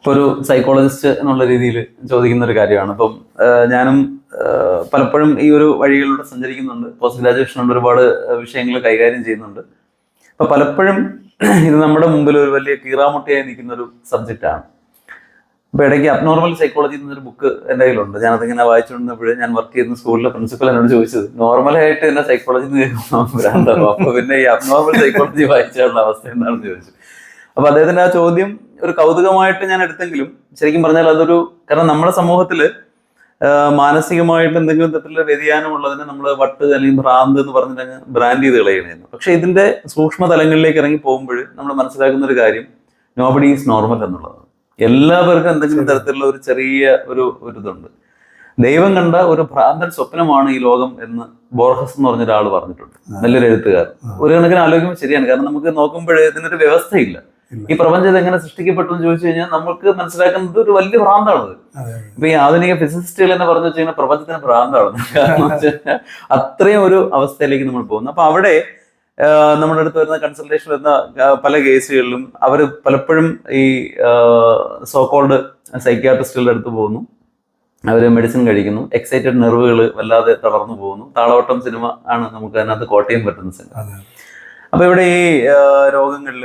ഇപ്പോൾ ഒരു സൈക്കോളജിസ്റ്റ് എന്നുള്ള രീതിയിൽ ചോദിക്കുന്ന ഒരു കാര്യമാണ് അപ്പം ഞാനും പലപ്പോഴും ഈ ഒരു വഴികളിലൂടെ സഞ്ചരിക്കുന്നുണ്ട്. പോസ്റ്റ് ഗ്രാജുവേഷൻ ഉണ്ട് ഒരുപാട് വിഷയങ്ങൾ കൈകാര്യം ചെയ്യുന്നുണ്ട്. അപ്പൊ പലപ്പോഴും ഇത് നമ്മുടെ മുമ്പിൽ ഒരു വലിയ കീറാമുട്ടിയായി നിൽക്കുന്ന ഒരു സബ്ജക്റ്റാണ്. അപ്പൊ ഇടയ്ക്ക് അബ്നോർമൽ സൈക്കോളജി എന്നൊരു ബുക്ക് എന്റെ കയ്യിലുണ്ട്. ഞാൻ അതിങ്ങനെ വായിച്ചുകൊണ്ടിരുന്നപ്പോഴേ ഞാൻ വർക്ക് ചെയ്യുന്ന സ്കൂളിലെ പ്രിൻസിപ്പൽ എന്നോട് ചോദിച്ചത് നോർമലായിട്ട് എന്നെ സൈക്കോളജി എന്ന് കേൾക്കുമ്പോൾ അപ്പൊ പിന്നെ ഈ അബ്നോർമൽ സൈക്കോളജി വായിച്ചാലുള്ള അവസ്ഥ എന്താണെന്ന് ചോദിച്ചു. അപ്പൊ അദ്ദേഹത്തിന്റെ ആ ചോദ്യം ഒരു കൗതുകമായിട്ട് ഞാൻ എടുത്തെങ്കിലും ശരിക്കും പറഞ്ഞാൽ അതൊരു കാരണം നമ്മുടെ സമൂഹത്തിൽ മാനസികമായിട്ട് എന്തെങ്കിലും തരത്തിലുള്ള വ്യതിയാനം ഉള്ളതിനെ നമ്മൾ വട്ട് അല്ലെങ്കിൽ ഭ്രാന്ത് എന്ന് പറഞ്ഞിട്ട് ബ്രാൻഡ് ചെയ്ത് കളയണമായിരുന്നു പക്ഷെ ഇതിന്റെ സൂക്ഷ്മ തലങ്ങളിലേക്ക് ഇറങ്ങി പോകുമ്പോൾ നമ്മൾ മനസ്സിലാക്കുന്ന ഒരു കാര്യം നോബഡി ഈസ് നോർമൽ എന്നുള്ളതാണ് എല്ലാവർക്കും എന്തെങ്കിലും തരത്തിലുള്ള ഒരു ചെറിയ ഒരു ഒരു ഇതുണ്ട്. ദൈവം കണ്ട ഒരു ഭ്രാന്തൻ സ്വപ്നമാണ് ഈ ലോകം എന്ന് ബോർഹസ് എന്ന് പറഞ്ഞ ഒരാൾ പറഞ്ഞിട്ടുണ്ട് നല്ലൊരു എഴുത്തുകാരൻ. ഒരു കണക്കിന് ആലോചിക്കുമ്പോൾ ശരിയാണ്. കാരണം നമുക്ക് നോക്കുമ്പോൾ ഇതിനൊരു വ്യവസ്ഥയില്ല. ഈ പ്രപഞ്ചം എങ്ങനെ സൃഷ്ടിക്കപ്പെട്ടു എന്ന് ചോദിച്ചു കഴിഞ്ഞാൽ നമുക്ക് മനസ്സിലാക്കുന്നത് ഒരു വലിയ ഭ്രാന്താണ് ഇപ്പൊ ഈ ആധുനിക ഫിസിസ്റ്റുകൾ എന്ന് പറഞ്ഞു വെച്ച് കഴിഞ്ഞാൽ പ്രപഞ്ചത്തിന് ഭ്രാന്താണ് അത്രയും ഒരു അവസ്ഥയിലേക്ക് നമ്മൾ പോകുന്നു. അപ്പൊ അവിടെ നമ്മുടെ അടുത്ത് വരുന്ന കൺസൾട്ടേഷൻ വരുന്ന പല കേസുകളിലും അവർ പലപ്പോഴും ഈ സോക്കോൾഡ് സൈക്യാട്രിസ്റ്റുകളുടെ അടുത്ത് പോകുന്നു. അവർ മെഡിസിൻ കഴിക്കുന്നു. എക്സൈറ്റഡ് നെർവുകൾ വല്ലാതെ തളർന്നു പോകുന്നു. താളവട്ടം സിനിമ ആണ് നമുക്ക് അതിനകത്ത് കോട്ടയം പറ്റുന്ന സിനിമ അപ്പൊ ഇവിടെ ഈ രോഗങ്ങളിൽ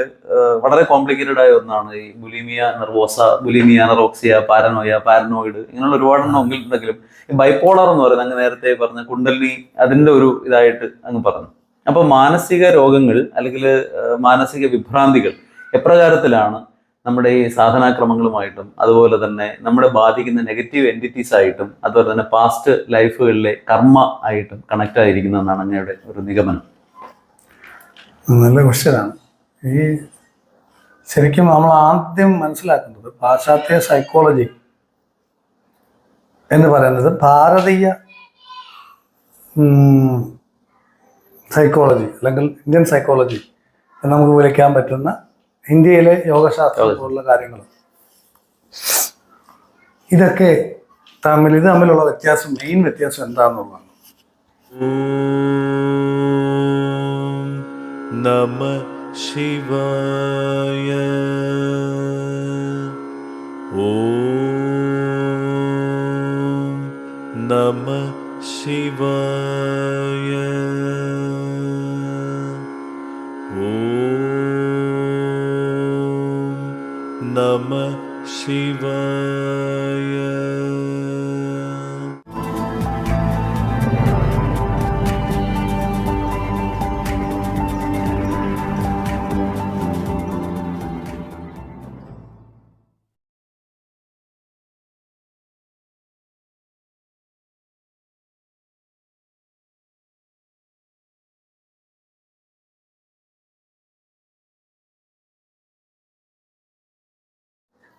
വളരെ കോംപ്ലിക്കേറ്റഡ് ആയ ഒന്നാണ് ഈ bulimia nervosa bulimia anorexia paranoia paranoid ഇങ്ങനെയുള്ള ഒരുപാടെണ്ണം ഉണ്ടെങ്കിലും ഈ എന്ന് പറയുന്നത് അങ്ങ് നേരത്തെ പറഞ്ഞ കുണ്ടലിനി അതിന്റെ ഒരു ഇതായിട്ട് അങ്ങ് പറഞ്ഞു. അപ്പൊ മാനസിക രോഗങ്ങൾ അല്ലെങ്കിൽ മാനസിക വിഭ്രാന്തികൾ എപ്രകാരത്തിലാണ് നമ്മുടെ ഈ സാധനാക്രമങ്ങളുമായിട്ടും അതുപോലെ തന്നെ നമ്മളെ ബാധിക്കുന്ന നെഗറ്റീവ് എന്റിറ്റീസ് ആയിട്ടും അതുപോലെ തന്നെ പാസ്റ്റ് ലൈഫുകളിലെ കർമ്മ ആയിട്ടും കണക്ട് ആയിരിക്കുന്നതെന്നാണ് അങ്ങയുടെ ഒരു നിഗമനം. നല്ല ക്വസ്റ്റ്യനാണ് ഈ ശരിക്കും നമ്മൾ ആദ്യം മനസ്സിലാക്കുന്നത് പാശ്ചാത്യ സൈക്കോളജി എന്ന് പറയുന്നത് ഭാരതീയ സൈക്കോളജി അല്ലെങ്കിൽ ഇന്ത്യൻ സൈക്കോളജി എന്ന് നമുക്ക് വിളിക്കാൻ പറ്റുന്ന ഇന്ത്യയിലെ യോഗശാസ്ത്രം പോലുള്ള കാര്യങ്ങൾ. ഇതൊക്കെ തമ്മിൽ ഇത് തമ്മിലുള്ള വ്യത്യാസം മെയിൻ വ്യത്യാസം എന്താണെന്നുള്ളതാണ് नमः शिवाय। ॐ नमः शिवाय। ॐ नमः शिवाय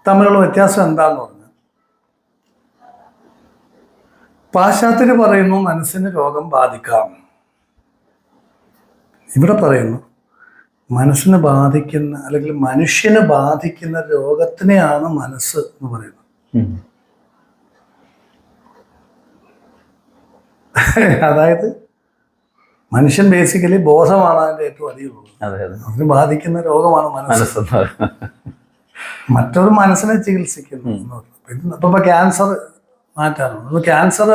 തമ്മിലുള്ള വ്യത്യാസം എന്താന്ന് പറഞ്ഞു. പാശ്ചാത്യര് പറയുന്നു മനസ്സിന് രോഗം ബാധിക്കാം. ഇവിടെ പറയുന്നു മനസ്സിന് ബാധിക്കുന്ന അല്ലെങ്കിൽ മനുഷ്യന് ബാധിക്കുന്ന രോഗത്തിനെയാണ് മനസ്സ് എന്ന് പറയുന്നത് അതായത് മനുഷ്യൻ ബേസിക്കലി ബോധമാണ് അതിന്റെ ഏറ്റവും അധികം അതെ അതെ. അതിന് ബാധിക്കുന്ന രോഗമാണ് മനസ്സ്. മറ്റൊരു മനസ്സിനെ ചികിത്സിക്കുന്നു. പിന്നെ ഇപ്പൊ ഇപ്പൊ ക്യാൻസർ മാറ്റാറുണ്ട്. ഇപ്പൊ ക്യാൻസർ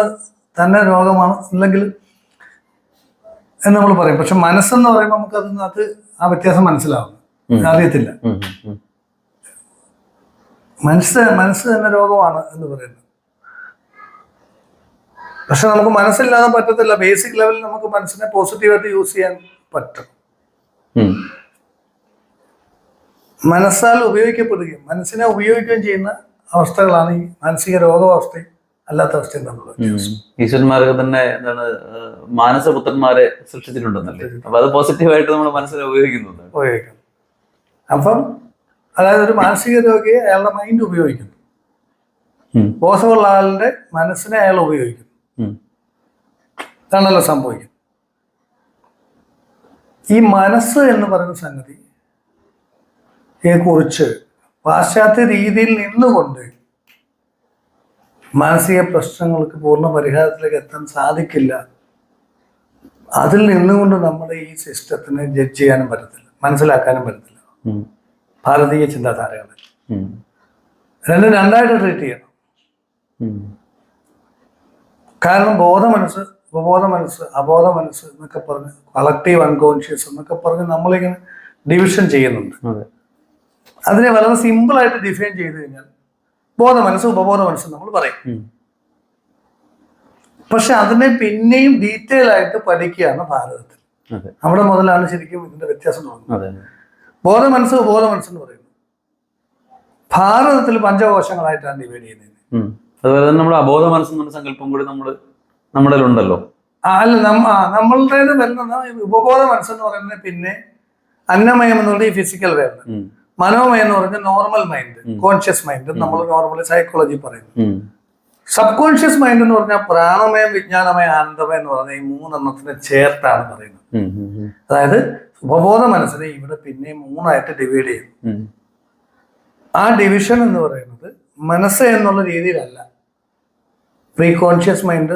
തന്നെ രോഗമാണ് അല്ലെങ്കിൽ എന്ന് നമ്മൾ പറയും. പക്ഷെ മനസ്സെന്ന് പറയുമ്പോൾ നമുക്ക് അതിനകത്ത് ആ വ്യത്യാസം മനസ്സിലാവും. അറിയത്തില്ല. മനസ്സ് മനസ്സ് തന്നെ രോഗമാണ് എന്ന് പറയുന്നത്. പക്ഷെ നമുക്ക് മനസ്സില്ലാതെ പറ്റത്തില്ല. ബേസിക് ലെവലിൽ നമുക്ക് മനസ്സിനെ പോസിറ്റീവായിട്ട് യൂസ് ചെയ്യാൻ പറ്റും. മനസ്സാൽ ഉപയോഗിക്കപ്പെടുകയും മനസ്സിനെ ഉപയോഗിക്കുകയും ചെയ്യുന്ന അവസ്ഥകളാണ് ഈ മാനസിക രോഗാവസ്ഥയും അല്ലാത്ത അവസ്ഥയും തമ്മിലുള്ള വ്യത്യാസം. ഈശ്വരന്മാരൊക്കെ തന്നെ എന്താണ് മാനസപുത്രന്മാരെ സൃഷ്ടിച്ചിട്ടുണ്ടെന്നല്ലേ? അപ്പൊ അത് പോസിറ്റീവായിട്ട് നമ്മൾ മനസ്സിനെ ഉപയോഗിക്കുന്നത് ഉപയോഗിക്കും. അപ്പം അതായത് ഒരു മാനസിക രോഗിയെ അയാളുടെ മൈൻഡ് ഉപയോഗിക്കുന്നു. ബോധമുള്ള ആളുടെ മനസ്സിനെ അയാൾ ഉപയോഗിക്കുന്നു. ഇതാണല്ലോ സംഭവിക്കുന്നത്. ഈ മനസ്സ് എന്ന് പറയുന്ന സംഗതി കുറിച്ച് പാശ്ചാത്യ രീതിയിൽ നിന്നുകൊണ്ട് മാനസിക പ്രശ്നങ്ങൾക്ക് പൂർണ പരിഹാരത്തിലേക്ക് എത്താൻ സാധിക്കില്ല. അതിൽ നിന്നുകൊണ്ട് നമ്മുടെ ഈ സിസ്റ്റത്തിനെ ജഡ്ജ് ചെയ്യാനും പറ്റത്തില്ല മനസ്സിലാക്കാനും പറ്റത്തില്ല. ഭാരതീയ ചിന്താധാരകളെ. ഉം. രണ്ടും രണ്ടായിട്ട് ട്രീറ്റ് ചെയ്യണം. കാരണം ബോധ മനസ്സ് ഉപബോധ മനസ്സ് അബോധ മനസ്സ് എന്നൊക്കെ പറഞ്ഞ് കളക്റ്റീവ് അൺകോൺഷ്യസ് എന്നൊക്കെ പറഞ്ഞ് നമ്മളിങ്ങനെ ഡിവിഷൻ ചെയ്യുന്നുണ്ട്. അതിനെ വളരെ സിമ്പിൾ ആയിട്ട് ഡിഫൈൻ ചെയ്ത് കഴിഞ്ഞാൽ ബോധ മനസ്സ് ഉപബോധ മനസ്സ് നമ്മൾ പറയും. പക്ഷെ അതിനെ പിന്നെയും ഡീറ്റെയിൽ ആയിട്ട് പഠിക്കുകയാണ് ഭാരതത്തിൽ. അവിടെ മുതലാണ് ശരിക്കും ഇതിന്റെ വ്യത്യാസം തോന്നുന്നത് ബോധ മനസ്സ് ഉപബോധ മനസ്സ് എന്ന് പറയുന്നത് ഭാരതത്തിൽ പഞ്ചകോശങ്ങളായിട്ടാണ് ഡിവൈഡ് ചെയ്യുന്നത്. അതുപോലെ തന്നെ നമ്മുടെ അബോധ എന്ന സങ്കല്പം കൂടി നമ്മൾ നമ്മുടെ ഉണ്ടല്ലോ അല്ല നമ്മളുടേത് വരുന്നത് ഉപബോധ മനസ്സെന്ന് പറയുന്നത് പിന്നെ അന്നമയം എന്നുള്ള ഈ ഫിസിക്കൽ ഉം. മനോമയം എന്ന് പറഞ്ഞാൽ നോർമൽ മൈൻഡ് കോൺഷ്യസ് മൈൻഡ് നമ്മൾ നോർമലി സൈക്കോളജി പറയുന്നു ഉം. സബ് കോൺഷ്യസ് മൈൻഡ് എന്ന് പറഞ്ഞാൽ പ്രാണമയം വിജ്ഞാനമയം ആനന്ദമയം എന്ന് പറഞ്ഞ ഈ മൂന്നെണ്ണത്തിനെ ചേർത്താണ് പറയുന്നത്. അതായത് ഉപബോധ മനസ്സിനെ ഇവിടെ പിന്നെ മൂന്നായിട്ട് ഡിവൈഡ് ചെയ്യുന്നു. ആ ഡിവിഷൻ എന്ന് പറയുന്നത് മനസ്സ് എന്നുള്ള രീതിയിലല്ല. Pre conscious mind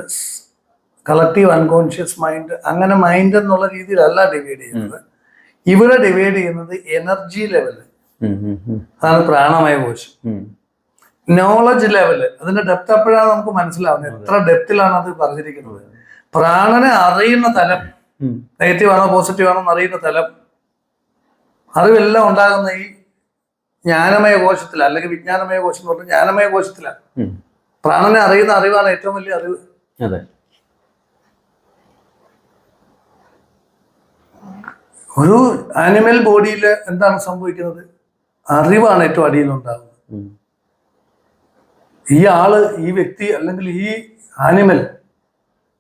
collective unconscious mind അങ്ങനെ മൈൻഡ് എന്നുള്ള രീതിയിലല്ല ഡിവൈഡ് ചെയ്യുന്നത്. ഇവിടെ ഡിവൈഡ് ചെയ്യുന്നത് എനർജി ലെവൽ. അതാണ് പ്രാണമായ കോശം. നോളജ് ലെവൽ അതിന്റെ ഡെപ്ത് അപ്പോഴാണ് നമുക്ക് മനസ്സിലാവുന്നത്. എത്ര ഡെപ്തിലാണ് അത് പറഞ്ഞിരിക്കുന്നത്. പ്രാണനെ അറിയുന്ന തലം. നെഗറ്റീവ് ആണോ പോസിറ്റീവ് ആണോ അറിയുന്ന തലം അറിവെല്ലാം ഉണ്ടാകുന്ന ഈ ജ്ഞാനമയ കോശത്തിൽ അല്ലെങ്കിൽ വിജ്ഞാനമയ കോശം എന്ന് പറഞ്ഞാൽ ജ്ഞാനമയ കോശത്തിലാണ്. പ്രാണനെ അറിയുന്ന അറിവാണ് ഏറ്റവും വലിയ അറിവ്. അതെ. ഒരു ആനിമൽ ബോഡിയിൽ എന്താണ് സംഭവിക്കുന്നത്? അറിവാണ് ഏറ്റവും അടിയിൽ ഉണ്ടാകുന്നത് ഈ ആൾ ഈ വ്യക്തി അല്ലെങ്കിൽ ഈ ആനിമൽ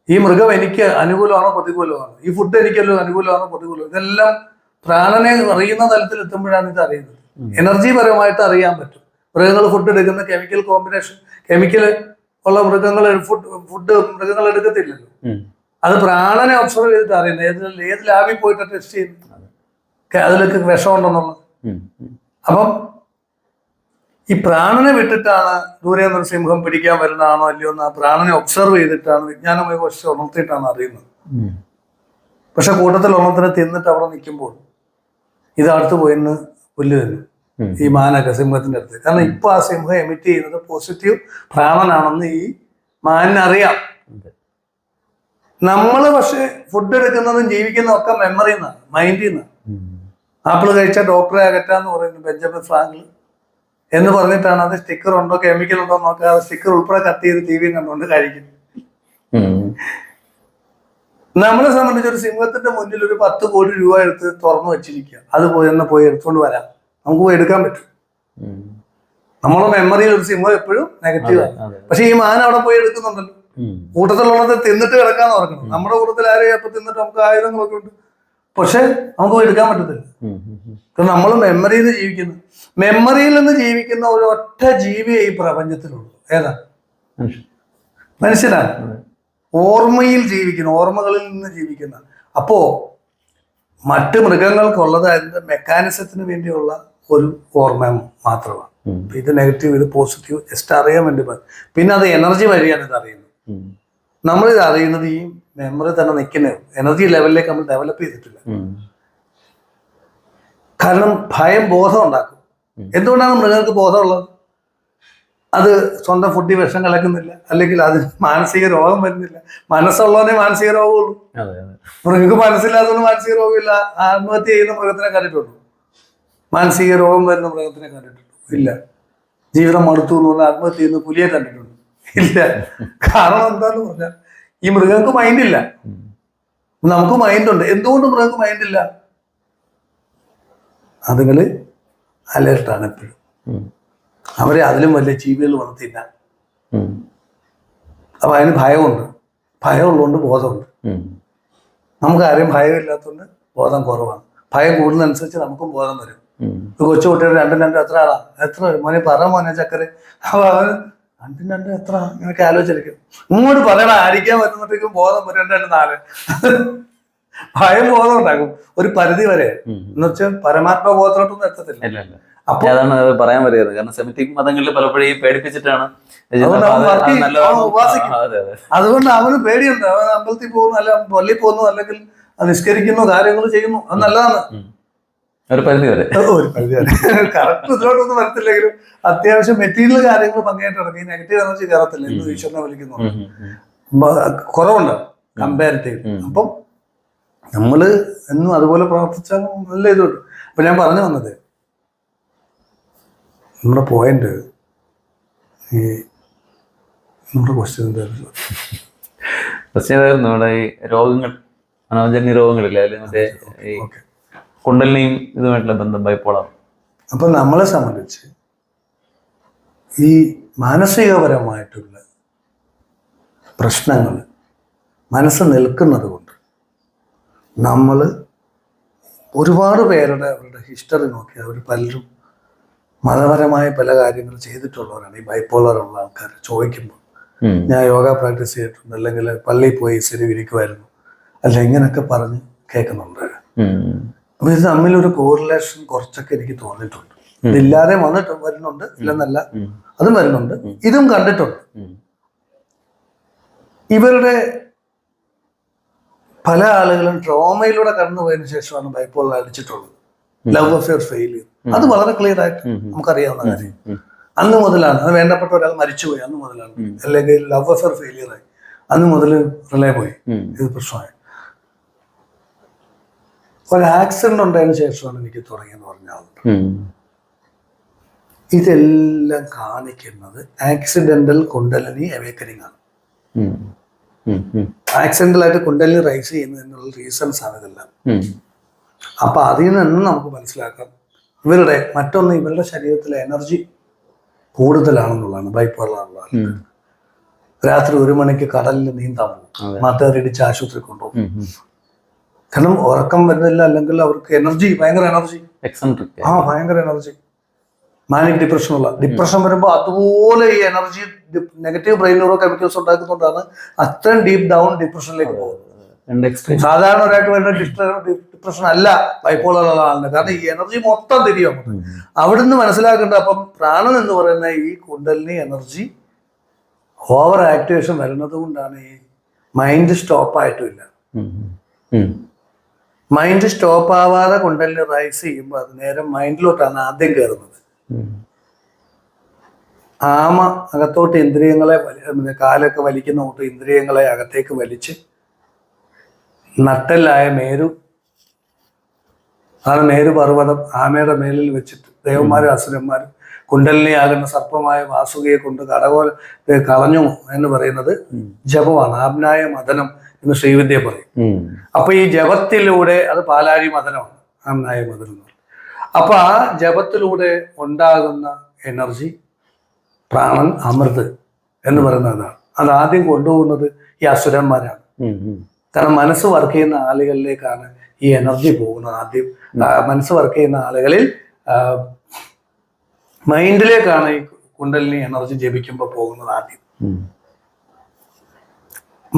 ഈ മൃഗം എനിക്ക് അനുകൂലമാണോ പ്രതികൂലമാണോ? ഈ ഫുഡ് എനിക്കല്ലോ അനുകൂലമാണോ പ്രതികൂലമാണോ? ഇതെല്ലാം പ്രാണനെ അറിയുന്ന തലത്തിൽ എത്തുമ്പോഴാണ് ഇത് അറിയുന്നത്. എനർജി പരമായിട്ട് അറിയാൻ പറ്റും. മൃഗങ്ങൾ ഫുഡ് എടുക്കുന്ന കെമിക്കൽ കോമ്പിനേഷൻ കെമിക്കൽ ഉള്ള മൃഗങ്ങൾ ഫുഡ് ഫുഡ് മൃഗങ്ങൾ എടുക്കത്തില്ലല്ലോ. അത് പ്രാണനെ ഒബ്സർവ് ചെയ്തിട്ട് അറിയുന്നത്. ഏത് ഏത് ലാബിൽ പോയിട്ട് ടെസ്റ്റ് ചെയ്യുന്നു അതിലൊക്കെ വിഷമുണ്ടെന്നുള്ളത്. അപ്പം ഈ പ്രാണനെ വിട്ടിട്ടാണ് ദൂരെ നിന്നൊരു സിംഹം പിടിക്കാൻ വരുന്നതാണോ അല്ലയോ എന്ന് ആ പ്രാണനെ ഒബ്സർവ് ചെയ്തിട്ടാണ് വിജ്ഞാനമായി കുറച്ച് ഉണർത്തിയിട്ടാണ് അറിയുന്നത്. പക്ഷെ കൂട്ടത്തിൽ ഉണർത്തിനെ തിന്നിട്ട് അവിടെ നിൽക്കുമ്പോൾ ഇത് അടുത്ത് പോയിന്ന് പുല്ല് തന്നു. ഈ മാനൊക്കെ സിംഹത്തിന്റെ അടുത്ത്. കാരണം ഇപ്പൊ ആ സിംഹം എമിറ്റ് ചെയ്യുന്നത് പോസിറ്റീവ് പ്രാണനാണെന്ന് ഈ മാനിനറിയാം നമ്മൾ പക്ഷെ ഫുഡ് എടുക്കുന്നതും ജീവിക്കുന്നതും ഒക്കെ മെമ്മറിന്നാണ് നിന്നാണ് മൈൻഡിൽ നിന്നാണ് ഉം. ആപ്പിൾ കഴിച്ച ഡോക്ടറെ അകറ്റാന്ന് പറയുന്നു ബെഞ്ചമിൻ ഫ്രാങ്കിൾ എന്ന് പറഞ്ഞിട്ടാണ് അത് സ്റ്റിക്കർ ഉണ്ടോ കെമിക്കൽ ഉണ്ടോ നോക്കാതെ സ്റ്റിക്കർ ഉൾപ്പെടെ കട്ട് ചെയ്ത് ടി വി കണ്ടുകൊണ്ട് കഴിക്കും നമ്മളെ സംബന്ധിച്ച് ഒരു സിംഹത്തിന്റെ മുന്നിൽ ഒരു പത്ത് കോടി രൂപ എടുത്ത് തുറന്നു വെച്ചിരിക്കുക. അത് പോയി എന്ന് പോയി എടുത്തുകൊണ്ട് വരാം. നമുക്ക് പോയി എടുക്കാൻ പറ്റും. നമ്മളെ മെമ്മറിയിൽ ഒരു സിംഹം എപ്പോഴും നെഗറ്റീവ് ആണ്. പക്ഷെ ഈ മാന അവിടെ പോയി എടുക്കുന്നുണ്ടല്ലോ. കൂട്ടത്തിലുള്ളത് തിന്നിട്ട് കിടക്കാന്ന് ഓർക്കണം. നമ്മുടെ കൂട്ടത്തിൽ ആരെയും അപ്പൊ തിന്നിട്ട് നമുക്ക് ആയുധങ്ങളൊക്കെ ഉണ്ട്. പക്ഷെ നമുക്ക് എടുക്കാൻ പറ്റത്തില്ല. കാരണം നമ്മൾ മെമ്മറിയിൽ നിന്ന് ജീവിക്കുന്നു. മെമ്മറിയിൽ നിന്ന് ജീവിക്കുന്ന ഒരു ഒറ്റ ജീവിയെ ഈ പ്രപഞ്ചത്തിലുള്ളൂ. ഏതാ. മനുഷ്യനാണ് ഓർമ്മയിൽ ജീവിക്കുന്നു ഓർമ്മകളിൽ നിന്ന് ജീവിക്കുന്ന. അപ്പോ മറ്റ് മൃഗങ്ങൾക്കുള്ളത് അതിന്റെ മെക്കാനിസത്തിന് വേണ്ടിയുള്ള ഒരു ഓർമ്മ മാത്രമാണ്. ഇത് നെഗറ്റീവ് ഇത് പോസിറ്റീവ് ജസ്റ്റ് അറിയാൻ വേണ്ടി. പിന്നെ അത് എനർജി വഴിയാണ് ഇത് അറിയുന്നത്. നമ്മൾ നമ്മളിത് അറിയുന്നത് ഈ മെമ്മറി തന്നെ നിൽക്കുന്ന എനർജി ലെവലിലേക്ക് നമ്മൾ ഡെവലപ്പ് ചെയ്തിട്ടില്ല. കാരണം ഭയം ബോധം ഉണ്ടാക്കും. എന്തുകൊണ്ടാണ് മൃഗങ്ങൾക്ക് ബോധമുള്ളത്? അത് സ്വന്തം ഫുഡിൽ വിഷം കളക്കുന്നില്ല അല്ലെങ്കിൽ അത് മാനസിക രോഗം വരുന്നില്ല. മനസ്സുള്ളവനെ മാനസിക രോഗമുള്ളൂ. മൃഗങ്ങൾക്ക് മനസ്സില്ലാത്തതുകൊണ്ട് മാനസിക രോഗമില്ല. ആത്മഹത്യ ചെയ്യുന്ന മൃഗത്തിനെ കണ്ടിട്ടുള്ളൂ. മാനസിക രോഗം വരുന്ന മൃഗത്തിനെ കണ്ടിട്ടുള്ളൂ. ഇല്ല. ജീവിതം മടുത്തു എന്ന് പറഞ്ഞാൽ ആത്മഹത്യ ചെയ്യുന്ന പുലിയെ കണ്ടിട്ടുണ്ട് ഇല്ല. കാരണം എന്താന്ന് പറഞ്ഞാൽ ഈ മൃഗങ്ങൾക്ക് മൈൻഡില്ല. നമുക്ക് മൈൻഡുണ്ട് എന്തുകൊണ്ട് മൃഗങ്ങൾക്ക് മൈൻഡില്ല അതുങ്ങൾ അലേർട്ടാണ് എപ്പോഴും. അവരെ അതിലും വലിയ ജീവികൾ വന്ന് അപ്പൊ അതിന് ഭയമുണ്ട്. ഭയമുള്ളതുകൊണ്ട് ബോധമുണ്ട്. നമുക്ക് ആരെയും ഭയമില്ലാത്തതുകൊണ്ട് ബോധം കുറവാണ്. ഭയം കൂടുന്നതനുസരിച്ച് നമുക്കും ബോധം വരും. കൊച്ചു കുട്ടികൾ രണ്ടും രണ്ടും എത്ര ആളാ? എത്ര? മോനെ പറ മോനെ ചക്കര്. അപ്പൊ അവന് രണ്ടും രണ്ടും എത്ര? നിനക്ക് ആലോചിച്ചിരിക്കും. ഇങ്ങോട്ട് പറയണ ആയിരിക്കാൻ പറ്റുമ്പോഴത്തേക്കും ബോധം വരും രണ്ട് രണ്ട് നാല്. ഭയം ബോധം ഉണ്ടാകും ഒരു പരിധി വരെ. എന്ന് വെച്ചാൽ പരമാത്മ ബോധത്തിലോട്ടൊന്നും എത്തത്തില്ല. ഇല്ല ഇല്ല. അപ്പൊ അതാണ് അത് പറയാൻ വരുന്നത് കാരണം സെമിറ്റിക് മതങ്ങളിൽ പലപ്പോഴും ഈ പേടിപ്പിച്ചിട്ടാണ് അതുകൊണ്ട് അവന് പേടിയുണ്ട്. അവൻ അമ്പലത്തിൽ പോകുന്നു അല്ല പള്ളിയിൽ പോകുന്നു അല്ലെങ്കിൽ നിസ്കരിക്കുന്നു കാര്യങ്ങൾ ചെയ്യുന്നു. അത് നല്ലതാണ്. ഒരു പരിധി വരെ. ഒരു പരിധി വരെ. കറക്റ്റ് ഇതിലോട്ടൊന്നും വരത്തില്ലെങ്കിലും അത്യാവശ്യം മെറ്റീരിയൽ കാര്യങ്ങൾ ഭംഗിയായിട്ട് ഇറങ്ങി നെഗറ്റീവ് എനർജി കയറത്തില്ല എന്ന് ഈശ്വരനെ വിളിക്കുന്നു. കുറവുണ്ട് കമ്പാരിറ്റീവ് അപ്പം നമ്മൾ എന്നും അതുപോലെ പ്രവർത്തിച്ചാൽ നല്ല ഇതുണ്ട്. അപ്പൊ ഞാൻ പറഞ്ഞു വന്നത് നമ്മുടെ പോയിന്റ് ഈ നമ്മുടെ ക്വസ്റ്റ്യൻ എന്തായിരുന്നു ക്വസ്റ്റ്യൻ എന്തായിരുന്നു നമ്മുടെ ഈ രോഗങ്ങൾ മനോജന്യ രോഗങ്ങളില്ലേ അല്ലെങ്കിൽ മറ്റേ കുണ്ടലിനെയും ഇതുമായിട്ടുള്ള ബന്ധം ബൈപ്പോളാണ് അപ്പൊ നമ്മളെ സംബന്ധിച്ച് ഈ മാനസികപരമായിട്ടുള്ള പ്രശ്നങ്ങൾ മനസ്സ് നിൽക്കുന്നത് കൊണ്ട് നമ്മൾ ഒരുപാട് പേരുടെ അവരുടെ ഹിസ്റ്ററി നോക്കി അവർ പലരും മതപരമായ പല കാര്യങ്ങൾ ചെയ്തിട്ടുള്ളവരാണ്. ഈ ബൈപ്പോളർ ഉള്ള ആൾക്കാർ ചോദിക്കുമ്പോൾ ഞാൻ യോഗ പ്രാക്ടീസ് ചെയ്തിട്ടുണ്ട്. അല്ലെങ്കിൽ പള്ളിയിൽ പോയി ശരി ഇരിക്കുമായിരുന്നു അല്ല ഇങ്ങനെയൊക്കെ പറഞ്ഞ് കേൾക്കുന്നുണ്ട്. അപ്പൊ ഇത് തമ്മിലൊരു കോറിലേഷൻ കുറച്ചൊക്കെ എനിക്ക് തോന്നിയിട്ടുണ്ട്. ഇതില്ലാതെ വന്നിട്ട് വരുന്നുണ്ട് ഇല്ലെന്നല്ല അതും വരുന്നുണ്ട് ഇതും കണ്ടിട്ടുണ്ട്. ഇവരുടെ പല ആളുകളും ട്രോമയിലൂടെ കടന്നു പോയതിനു ശേഷമാണ് ബൈപ്പോൾ അടിച്ചിട്ടുള്ളത്. ലവ് അഫെയർ ഫെയിലിയർ അത് വളരെ ക്ലിയർ ആയിട്ട് നമുക്കറിയാവുന്ന കാര്യം. അന്ന് മുതലാണ് അത് വേണ്ടപ്പെട്ട ഒരാൾ മരിച്ചുപോയി അന്ന് മുതലാണ്. അല്ലെങ്കിൽ ലവ് അഫെയർ ഫെയിലിയർ ആയി അന്ന് മുതൽ റിലേ പോയി. ഇത് പ്രശ്നമായി. ഒരു ആക്സിഡന്റ് ഉണ്ടായതിനു ശേഷമാണ് എനിക്ക് തുടങ്ങിയെന്ന് പറഞ്ഞാൽ ഇതെല്ലാം കാണിക്കുന്നത് ആക്സിഡന്റൽ കുണ്ടലിനി അവേക്കനിങ് ആണ്. ആക്സിഡന്റൽ ആയിട്ട് കുണ്ടലിനി റൈസ് ചെയ്യുന്നതിനുള്ള റീസൺസ് ആണ് ഇതെല്ലാം. അപ്പൊ അതിൽ നിന്ന് നമുക്ക് മനസ്സിലാക്കാം. ഇവരുടെ മറ്റൊന്ന് ഇവരുടെ ശരീരത്തിലെ എനർജി കൂടുതലാണെന്നുള്ളതാണ് ബൈപ്പോളാണുള്ള രാത്രി ഒരു മണിക്ക് കടലിൽ നീന്താൻ പോകും. മത്തേറിയിടിച്ച് ആശുപത്രി കൊണ്ടുപോകും. കാരണം ഉറക്കം വരുന്നില്ല അല്ലെങ്കിൽ അവർക്ക് എനർജി ഭയങ്കര എനർജി ആ ഭയങ്കര എനർജി മാനിക് ഡിപ്രഷൻ ഉള്ള. ഡിപ്രഷൻ വരുമ്പോൾ അതുപോലെ ഈ energy negative brain neuro chemicals ഉണ്ടാക്കുന്നതുകൊണ്ടാണ് അത്രയും ഡീപ്പ് ഡൗൺ ഡിപ്രഷനിലേക്ക് പോകുന്നത്. സാധാരണ ഒരാൾക്ക് വരുന്ന ഡിപ്രഷൻ അല്ല ബൈപ്പോളർ ആളിന് കാരണം ഈ എനർജി മൊത്തം തിരിയും. അവിടുന്ന് മനസ്സിലാക്കേണ്ട അപ്പം പ്രാണൻ എന്ന് പറയുന്ന ഈ കുണ്ടലിനി എനർജി ഓവർ ആക്ടിവേഷൻ വരുന്നത് കൊണ്ടാണ് ഈ മൈൻഡ് സ്റ്റോപ്പ് ആയിട്ടുമില്ല മൈൻഡ് സ്റ്റോപ്പ് ആവാതെ കുണ്ടലിനി റൈസ് ചെയ്യുമ്പോൾ അത് നേരെ മൈൻഡിലോട്ടാണ് ആദ്യം കയറുന്നത് ആമ അകത്തോട്ട് ഇന്ദ്രിയങ്ങളെ കാലൊക്കെ വലിക്കുന്ന കൂട്ട് ഇന്ദ്രിയങ്ങളെ അകത്തേക്ക് വലിച്ച് നട്ടലായ മേരു ആണ് മേരു പർവതം. ആമയുടെ മേലിൽ വെച്ചിട്ട് ദേവന്മാരും അസുരന്മാരും കുണ്ടലിനിയാകുന്ന സർപ്പമായ വാസുകയെ കൊണ്ട് കടകോല കളഞ്ഞു എന്ന് പറയുന്നത് ജപമാണ്. ആപ്നായ മദനം. എന്ന് ശ്രീവിദ്യ പറയും. അപ്പൊ ഈ ജപത്തിലൂടെ അത് പാലാരി മതനമാണ് ആംനായ മതനം എന്ന് പറയും. അപ്പൊ ആ ജപത്തിലൂടെ ഉണ്ടാകുന്ന എനർജി പ്രാണൻ അമൃത് എന്ന് പറയുന്നതാണ് അത് ആദ്യം കൊണ്ടുപോകുന്നത് ഈ അസുരന്മാരാണ്. കാരണം മനസ്സ് വർക്ക് ചെയ്യുന്ന ആളുകളിലേക്കാണ് ഈ എനർജി പോകുന്നത് ആദ്യം. മനസ്സ് വർക്ക് ചെയ്യുന്ന ആളുകളിൽ മൈൻഡിലേക്കാണ് ഈ കുണ്ടലിനി എനർജി ജപിക്കുമ്പോൾ പോകുന്നത് ആദ്യം.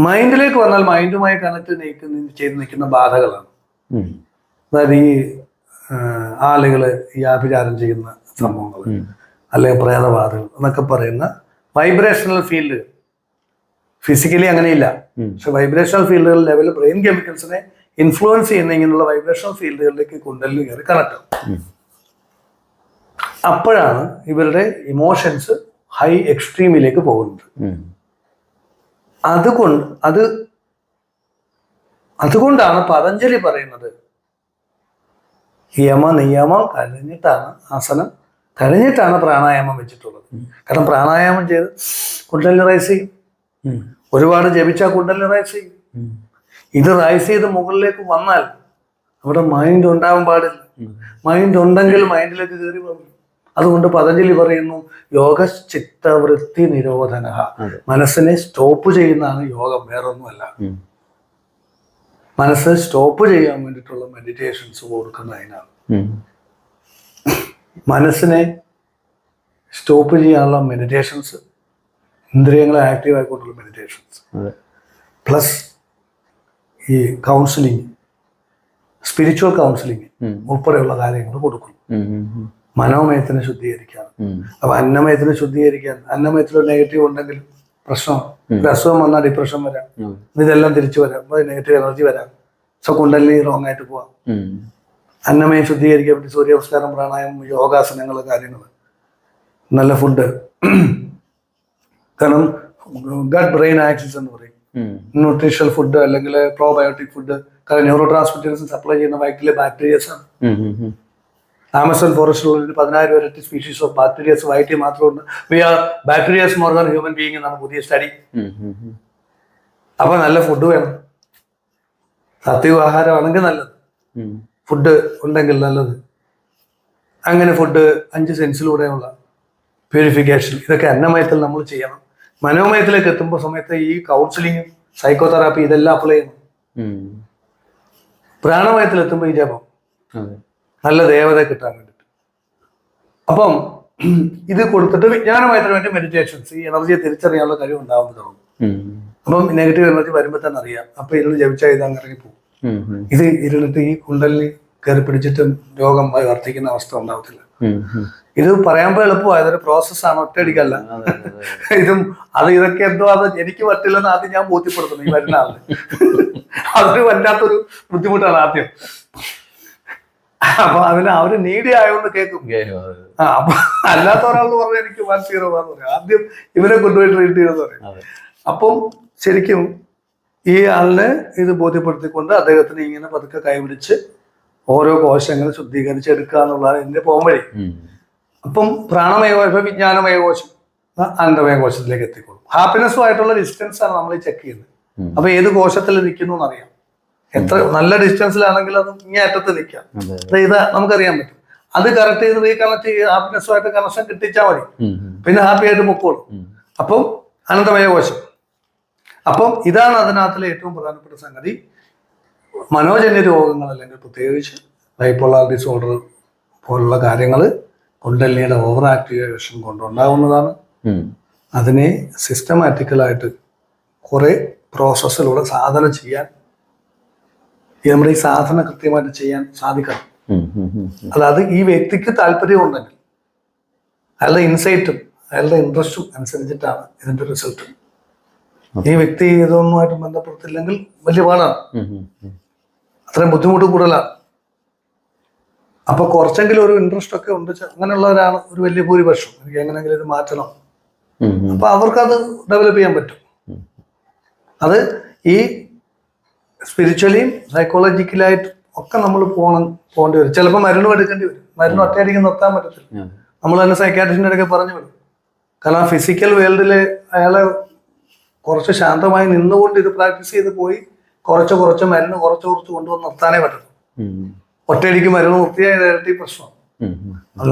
മൈൻഡിലേക്ക് വന്നാൽ മൈൻഡുമായി കണക്ട് നീക്കുന്ന ചെയ്ത് നിൽക്കുന്ന ബാധകളാണ്. അതായത് ഈ ആളുകൾ ഈ ആഭിചാരം ചെയ്യുന്ന സംഭവങ്ങൾ അല്ലെങ്കിൽ പ്രേതബാധകൾ എന്നൊക്കെ പറയുന്ന വൈബ്രേഷണൽ ഫീൽഡ് ഫിസിക്കലി അങ്ങനെയില്ല പക്ഷെ വൈബ്രേഷണൽ ഫീൽഡുകൾ ലെവൽ ബ്രെയിൻ കെമിക്കൽസിനെ ഇൻഫ്ലുവൻസ് ചെയ്യുന്ന ഇങ്ങനെയുള്ള വൈബ്രേഷണൽ ഫീൽഡുകളിലേക്ക് കുണ്ടലിന് കയറി കണക്ട് അപ്പോഴാണ് ഇവരുടെ ഇമോഷൻസ് ഹൈ എക്സ്ട്രീമിലേക്ക് പോകുന്നത്. അതുകൊണ്ട് അത് അതുകൊണ്ടാണ് പതഞ്ജലി പറയുന്നത്. യമ നിയമം കഴിഞ്ഞിട്ടാണ് ആസനം കഴിഞ്ഞിട്ടാണ് പ്രാണായാമം വെച്ചിട്ടുള്ളത്. കാരണം പ്രാണായാമം ചെയ്ത് കുണ്ടലിന് റൈസ് ചെയ്യും. ഒരുപാട് ജപിച്ചാൽ കുണ്ടലിന് റൈസ് ചെയ്യും. ഇത് റൈസ് ചെയ്ത് മുകളിലേക്ക് വന്നാൽ അവിടെ മൈൻഡ് ഉണ്ടാവാൻ പാടില്ല. മൈൻഡ് ഉണ്ടെങ്കിൽ മൈൻഡിലേക്ക് കയറി പോകും അതുകൊണ്ട് പതഞ്ജലി പറയുന്നു യോഗ ചിത്തവൃത്തി നിരോധന മനസ്സിനെ സ്റ്റോപ്പ് ചെയ്യുന്നതാണ് യോഗം വേറൊന്നുമല്ല. മനസ്സ് സ്റ്റോപ്പ് ചെയ്യാൻ വേണ്ടിയിട്ടുള്ള മെഡിറ്റേഷൻസ് കൊടുക്കുന്നതിനാണ്. മനസ്സിനെ സ്റ്റോപ്പ് ചെയ്യാനുള്ള മെഡിറ്റേഷൻസ് ഇന്ദ്രിയങ്ങളെ ആക്റ്റീവ് ആയിക്കൊണ്ടുള്ള മെഡിറ്റേഷൻസ്. പ്ലസ് ഈ കൗൺസിലിംഗ് സ്പിരിച്വൽ കൗൺസിലിംഗ് ഉൾപ്പെടെയുള്ള കാര്യങ്ങൾ കൊടുക്കുന്നു മനോമയത്തിനെ ശുദ്ധീകരിക്കാൻ അപ്പൊ അന്നമയത്തിനെ ശുദ്ധീകരിക്കാൻ അന്നമയത്തിൽ നെഗറ്റീവ് ഉണ്ടെങ്കിൽ പ്രശ്നമാണ് ഒരു അസുഖം വന്നാൽ ഡിപ്രഷൻ വരാം. ഇതെല്ലാം തിരിച്ചു വരാം. നെഗറ്റീവ് എനർജി വരാം. സോ കുണ്ടലി റോങ് ആയിട്ട് പോവാം. അന്നമയം ശുദ്ധീകരിക്കാൻ വേണ്ടി സൂര്യനമസ്കാരം പ്രാണായാമം യോഗാസനങ്ങൾ കാര്യങ്ങൾ. നല്ല ഫുഡ് കാരണം ഗഡ് ബ്രെയിൻ ആക്സിസ് എന്ന് പറയും. ന്യൂട്രീഷണൽ ഫുഡ് അല്ലെങ്കിൽ പ്രോബയോട്ടിക് ഫുഡ് കാരണം ന്യൂറോ ട്രാൻസ്മിറ്റേഴ്സ് സപ്ലൈ ചെയ്യുന്ന വയറ്റിലെ ബാക്ടീരിയസ് ആണ്. ആമസോൺ ഫോറസ്റ്റിലുള്ള ഒരു പതിനായിരം വെറൈറ്റി സ്പീഷീസ് ഓഫ് ബാക്ടീരിയസ് വൈറ്റി മാത്രമുണ്ട്. We are bacterias more than human being എന്നാണ് പുതിയ സ്റ്റഡി. അപ്പൊ നല്ല ഫുഡ് വേണം. സാത്വിക ആഹാരമാണെങ്കിൽ നല്ലത്. ഫുഡ് ഉണ്ടെങ്കിൽ നല്ലത്. അങ്ങനെ ഫുഡ് അഞ്ച് സെൻസിലൂടെയുള്ള പ്യൂരിഫിക്കേഷൻ ഇതൊക്കെ അന്നമയത്തിൽ നമ്മൾ ചെയ്യണം. മനോമയത്തിലേക്ക് എത്തുമ്പോൾ സമയത്ത് ഈ കൗൺസിലിങ്ങും സൈക്കോതെറാപ്പി ഇതെല്ലാം അപ്ലൈ ചെയ്യണം. പ്രാണമയത്തിൽ എത്തുമ്പോൾ ഈ ജപം. നല്ല ദേവത കിട്ടാൻ വേണ്ടിയിട്ട് അപ്പം ഇത് കൊടുത്തിട്ട് വിജ്ഞാനമായിട്ട് വേണ്ടി മെഡിറ്റേഷൻസ് ഈ എനർജിയെ തിരിച്ചറിയാനുള്ള കഴിവ് ഉണ്ടാവുന്ന തുടങ്ങും. അപ്പം നെഗറ്റീവ് എനർജി വരുമ്പോൾ തന്നെ അറിയാം അപ്പൊ ഇരുന്ന് ജപിച്ചാൽ ഇത് അങ്ങനെ പോകും. ഇത് ഇരുന്നിട്ട് ഈ കുണ്ടലിൽ കയറി പിടിച്ചിട്ട് രോഗം വർദ്ധിക്കുന്ന അവസ്ഥ ഉണ്ടാവത്തില്ല. ഇത് പറയുമ്പോൾ എളുപ്പമാണ് പ്രോസസ് ആണ് ഒറ്റയടിക്കല്ല. ഇതും അത് ഇതൊക്കെ എന്തോ അത് എനിക്ക് പറ്റില്ലെന്ന് ആദ്യം ഞാൻ ബോധ്യപ്പെടുത്തുന്നു ഈ വരുന്ന ആൾ അതൊരു വല്ലാത്തൊരു ബുദ്ധിമുട്ടാണ് ആദ്യം അപ്പൊ അതിന് അവർ നീഡി ആയതുകൊണ്ട് കേൾക്കും അപ്പൊ അല്ലാത്ത ഒരാളെന്ന് പറഞ്ഞാൽ എനിക്ക് മാനസിക രോഗമാന്ന് പറയും ആദ്യം ഇവരെ കൊണ്ടുപോയി ട്രീറ്റ് ചെയ്തെന്ന് പറയും. അപ്പം ശരിക്കും ഈ ആളിനെ ഇത് ബോധ്യപ്പെടുത്തിക്കൊണ്ട് അദ്ദേഹത്തിന് ഇങ്ങനെ പതുക്കെ കൈപിടിച്ച് ഓരോ കോശങ്ങൾ ശുദ്ധീകരിച്ച് എടുക്കുക എന്നുള്ളതാണ് ഇതിന്റെ പോംവഴി. അപ്പം പ്രാണമയ കോശം വിജ്ഞാനമയ കോശം കോശത്തിലേക്ക് എത്തിക്കോളും. ഹാപ്പിനെസ്സുമായിട്ടുള്ള ഡിസ്റ്റൻസ് ആണ് നമ്മൾ ചെക്ക് ചെയ്യുന്നത്. അപ്പൊ ഏത് കോശത്തിൽ നിൽക്കുന്നു എന്നറിയാം. എത്ര നല്ല ഡിസ്റ്റൻസിലാണെങ്കിൽ അത് ഇങ്ങനെ അറ്റത്ത് നിൽക്കാം. ഇത് നമുക്കറിയാൻ പറ്റും. അത് കറക്റ്റ് ചെയ്ത് റീകണക്ട് ചെയ്ത് ഹാപ്പിനെസ്സുമായിട്ട് കണക്ഷൻ കിട്ടിച്ചാൽ മതി. പിന്നെ ഹാപ്പി ആയിട്ട് പൊക്കോളും. അപ്പം അനന്തമയ കോശം. അപ്പം ഇതാണ് അതിനകത്തിലെ ഏറ്റവും പ്രധാനപ്പെട്ട സംഗതി. മനോജന്യ രോഗങ്ങൾ അല്ലെങ്കിൽ പ്രത്യേകിച്ച് ബൈപ്പോളാർ ഡിസോർഡർ പോലുള്ള കാര്യങ്ങൾ കുണ്ടലിനിയുടെ ഓവർ ആക്ടിവേഷൻ കൊണ്ടുണ്ടാകുന്നതാണ്. അതിനെ സിസ്റ്റമാറ്റിക്കലായിട്ട് കുറേ പ്രോസസ്സിലൂടെ സാധനം ചെയ്യാൻ നമ്മുടെ ഈ സാധന കൃത്യമായിട്ട് ചെയ്യാൻ സാധിക്കണം. അല്ലാതെ ഈ വ്യക്തിക്ക് താല്പര്യം ഉണ്ടെങ്കിൽ അയാളുടെ ഇൻസൈറ്റും അയാളുടെ ഇൻട്രസ്റ്റും അനുസരിച്ചിട്ടാണ് ഇതിന്റെ റിസൾട്ട് ഈ വ്യക്തി ഇതൊന്നുമായിട്ട് ബന്ധപ്പെടുത്തില്ലെങ്കിൽ വലിയ പാടാണ്. അത്രയും ബുദ്ധിമുട്ട് കൂടുതലാണ് അപ്പൊ കുറച്ചെങ്കിലും ഒരു ഇൻട്രസ്റ്റ് ഒക്കെ ഉണ്ട്. അങ്ങനെയുള്ളവരാണ് ഒരു വലിയ ഭൂരിപക്ഷം. എനിക്ക് എങ്ങനെയെങ്കിലും ഇത് മാറ്റണം. അപ്പൊ അവർക്കത് ഡെവലപ്പ് ചെയ്യാൻ പറ്റും. അത് ഈ സ്പിരിച്വലിയും സൈക്കോളജിക്കലായിട്ട് ഒക്കെ നമ്മൾ പോകണം പോകേണ്ടി വരും. ചിലപ്പോൾ മരുന്ന് എടുക്കേണ്ടി വരും. മരുന്ന് ഒറ്റയടിക്ക് നിർത്താൻ പറ്റത്തില്ല. നമ്മൾ തന്നെ സൈക്കാട്രിസ്റ്റിന്റെ ഇടയ്ക്ക് പറഞ്ഞു വിടും. കാരണം ഫിസിക്കൽ വേൾഡിൽ അയാളെ കുറച്ച് ശാന്തമായി നിന്നുകൊണ്ട് ഇത് പ്രാക്ടീസ് ചെയ്ത് പോയി കുറച്ച് കുറച്ച് മരുന്ന് കുറച്ച് കുറച്ച് കൊണ്ടുവന്ന് നിർത്താനേ പറ്റത്തുള്ളൂ. ഒറ്റയടിക്ക് മരുന്ന് നിർത്തിയാൽ ഇരട്ടി പ്രശ്നം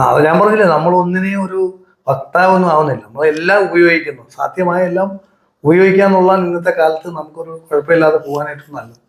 അത് ഞാൻ പറഞ്ഞില്ലേ നമ്മൾ ഒന്നിനെയും ഒരു വക്താവൊന്നും ആവുന്നില്ല. നമ്മളെല്ലാം ഉപയോഗിക്കുന്നു. സാധ്യമായ എല്ലാം ഉപയോഗിക്കാന്നുള്ള ഇന്നത്തെ കാലത്ത് നമുക്കൊരു കുഴപ്പമില്ലാതെ പോകാനായിട്ട് നല്ലത്.